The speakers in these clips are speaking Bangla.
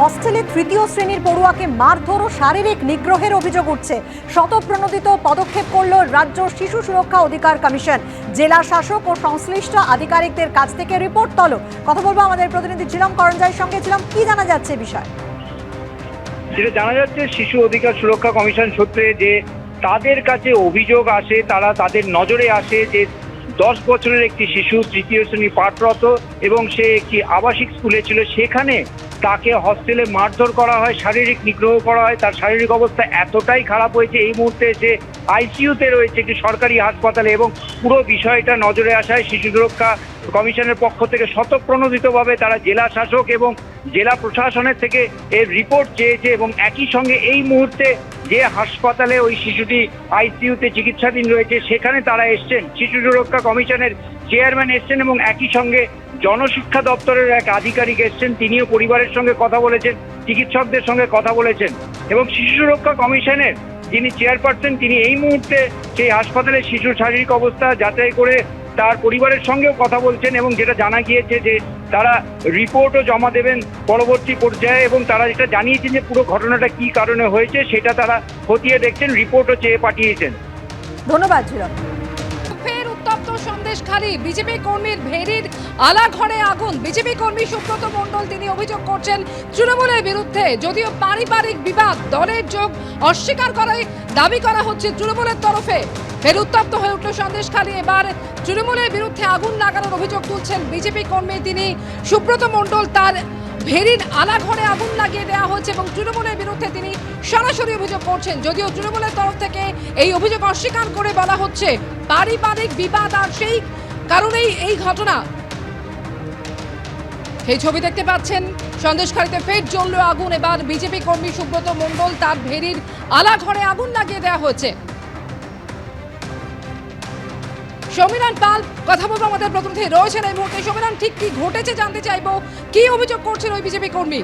হস্টেলে তৃতীয় শ্রেণির পড়ুয়াকে মারধর ও শারীরিক নিগ্রহের অভিযোগ উঠছে। শতপ্রণোদিত পদক্ষেপ করল রাজ্য শিশু সুরক্ষা অধিকার কমিশন। জেলা শাসক ও সংশ্লিষ্ট আধিকারিকদের কাছ থেকে রিপোর্ট তলব। কথা বলব আমাদের প্রতিনিধি ঝিলম করঞ্জয়ের সঙ্গে। ছিলাম কি জানা যাচ্ছে বিষয়ে? যেটা জানা যাচ্ছে, শিশু অধিকার সুরক্ষা কমিশন সূত্রে যে তাদের কাছে অভিযোগ আসে, তারা তাদের নজরে আসে যে দশ বছরের একটি শিশু তৃতীয় শ্রেণি পাঠরত এবং সে একটি আবাসিক স্কুলে ছিল। সেখানে তাকে হস্টেলে মারধর করা হয়, শারীরিক নিগ্রহ করা হয়, তার শারীরিক অবস্থা এতটাই খারাপ হয়েছে, এই মুহূর্তে এসে আইসিইউতে রয়েছে, একটি সরকারি হাসপাতালে এবং পুরো বিষয়টা নজরে আসায় শিশু সুরক্ষা কমিশনের পক্ষ থেকে শতপ্রণোদিতভাবে তারা জেলা শাসক এবং জেলা প্রশাসনের থেকে এর রিপোর্ট চেয়েছে এবং একই সঙ্গে এই মুহূর্তে যে হাসপাতালে ওই শিশুটি আইসিইউতে চিকিৎসাধীন রয়েছে, সেখানে তারা এসছেন। শিশু সুরক্ষা কমিশনের চেয়ারম্যান এসছেন এবং একই সঙ্গে জনশিক্ষা দপ্তরের এক আধিকারিক এসছেন। তিনিও পরিবারের সঙ্গে কথা বলেছেন, চিকিৎসকদের সঙ্গে কথা বলেছেন এবং শিশু সুরক্ষা কমিশনের যিনি চেয়ারপারসন, তিনি এই মুহূর্তে সেই হাসপাতালে শিশুর শারীরিক অবস্থা যাচাই করে তার পরিবারের সঙ্গেও কথা বলছেন এবং যেটা জানা গিয়েছে যে তারা রিপোর্টও জমা দেবেন পরবর্তী পর্যায়ে এবং তারা যেটা জানিয়েছেন যে পুরো ঘটনাটা কি কারণে হয়েছে সেটা তারা খতিয়ে দেখছেন, রিপোর্টও চেয়ে পাঠিয়েছেন। ধন্যবাদ উত্তপ্ত খালি। বিজেপি কর্মীর ভেরির আলা ঘরে আগুন। বিজেপি কর্মী সুব্রত মণ্ডল, তিনি অভিযোগ করছেন তৃণমূলের বিরুদ্ধে যদিও পারিবারিক বিবাদ, দলের যোগ অস্বীকার করায় দাবি করা হচ্ছে তৃণমূলের তরফে। ফের উত্তপ্ত হয়ে উঠল সন্দেশখালী। এবার তৃণমূলের বিরুদ্ধে আগুন লাগানোর অভিযোগ তুলছেন বিজেপি কর্মী তিনি সুব্রত মণ্ডল, তার ভেরির আলা ঘরে আগুন লাগিয়ে দেওয়া হয়েছে এবং তৃণমূলের বিরুদ্ধে তিনি সরাসরি অভিযোগ করছেন। যদিও তৃণমূলের তরফ থেকে এই অভিযোগ অস্বীকার করে বলা হচ্ছে, পারিবারিক বিবাদ আর সেই কারণেই এই ঘটনা। এই ছবি দেখতে পাচ্ছেন, সন্দেশখালীতে ফের জ্বলল আগুন। এবার বিজেপি কর্মী সুব্রত মণ্ডল তার ভেরির আলা ঘরে আগুন লাগিয়ে দেওয়া হয়েছে। সমীরণ পাল, কথা বলব আমাদের প্রতিনিধি রয়েছেন এই মুহূর্তে। সমীরণ, ঠিক কি ঘটেছে জানতে চাইব? কি অভিযোগ করছেন ওই বিজেপি কর্মী?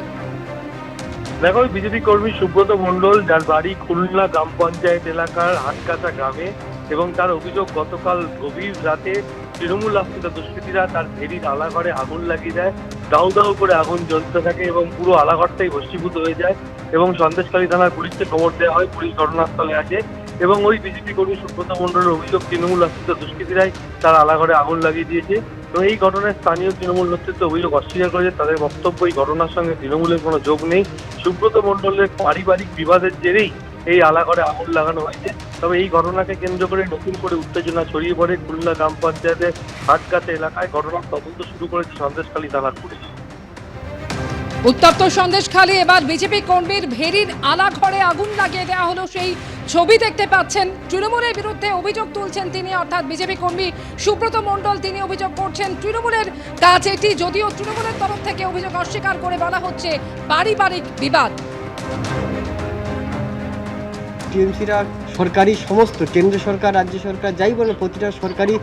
দেখো বিজেপি কর্মী সুব্রত মণ্ডল, যার বাড়ি খুলনা গ্রাম পঞ্চায়েত এলাকার হাটকাছা গ্রামে, এবং তার অভিযোগ গতকাল গভীর রাতে তৃণমূল আশ্রিত দুষ্কৃতীরা তার ভেরির আলাঘরে আগুন লাগিয়ে দেয়, দাউ দাউ করে আগুন জ্বলতে থাকে এবং পুরো আলাঘরটাই ভস্মীভূত হয়ে যায়, এবং সন্দেশকারী থানার পুলিশকে খবর দেওয়া হয়, পুলিশ ঘটনাস্থলে আসে। এবং ওই বিজেপি কর্মী সুব্রত মণ্ডলের অভিযোগ, তৃণমূল আশ্রিত দুষ্কৃতীরাই তার আলাঘরে আগুন লাগিয়ে দিয়েছে। তো এই ঘটনায় স্থানীয় তৃণমূল নেতৃত্ব অভিযোগ অস্বীকার করেছে। তাদের বক্তব্য, এই ঘটনার সঙ্গে তৃণমূলের কোনো যোগ নেই। সুব্রত মণ্ডলের পারিবারিক বিবাদের জেরেই এই আলাঘরে আগুন লাগানো হয়েছে। তবে এই ঘটনাকে কেন্দ্র করে নতুন করে উত্তেজনা ছড়িয়ে পড়ে খুলনা গ্রাম পঞ্চায়েতের হাটকাতে এলাকায়। ঘটনার তদন্ত শুরু করেছে সন্দেশখালী থানার পুলিশ। উত্তপ্ত সন্দেশখালী, এবার বিজেপি কর্মীর ভেরির আলাঘরে আগুন লাগিয়ে দেওয়া হলো সেই ছবি দেখতে পাচ্ছেন। তৃণমূলের বিরুদ্ধে অভিযোগ তুলছেন তিনি, অর্থাৎ বিজেপি কর্মী সুব্রত মণ্ডল, তিনি অভিযোগ করছেন তৃণমূলের কাজ এটি, যদিও তৃণমূলের তরফ থেকে অভিযোগ অস্বীকার করে বলা হচ্ছে পারিবারিক বিবাদ। টিএমসিরা সরকারি সমস্ত, কেন্দ্র সরকার, রাজ্য সরকার, যাই বলে প্রতিটা সরকারি,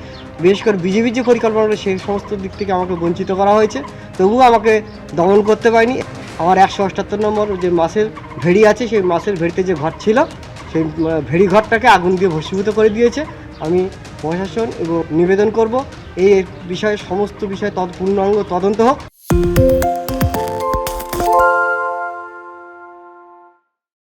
বিশেষ করে বিজেপির যে পরিকল্পনা সেই সমস্ত দিক থেকে আমাকে বঞ্চিত করা হয়েছে। তবুও আমাকে দমন করতে পারিনি। আমার একশো অষ্টাত্তর নম্বর যে মাসের ভেড়ি আছে, সেই মাসের ভেড়িতে যে ঘর ছিল সেই ভেড়িঘরটাকে আগুন দিয়ে ভস্মীভূত করে দিয়েছে। আমি প্রশাসন এবং নিবেদন করব। এই বিষয়ে সমস্ত বিষয়ে তদ পূর্ণাঙ্গ তদন্ত হোক।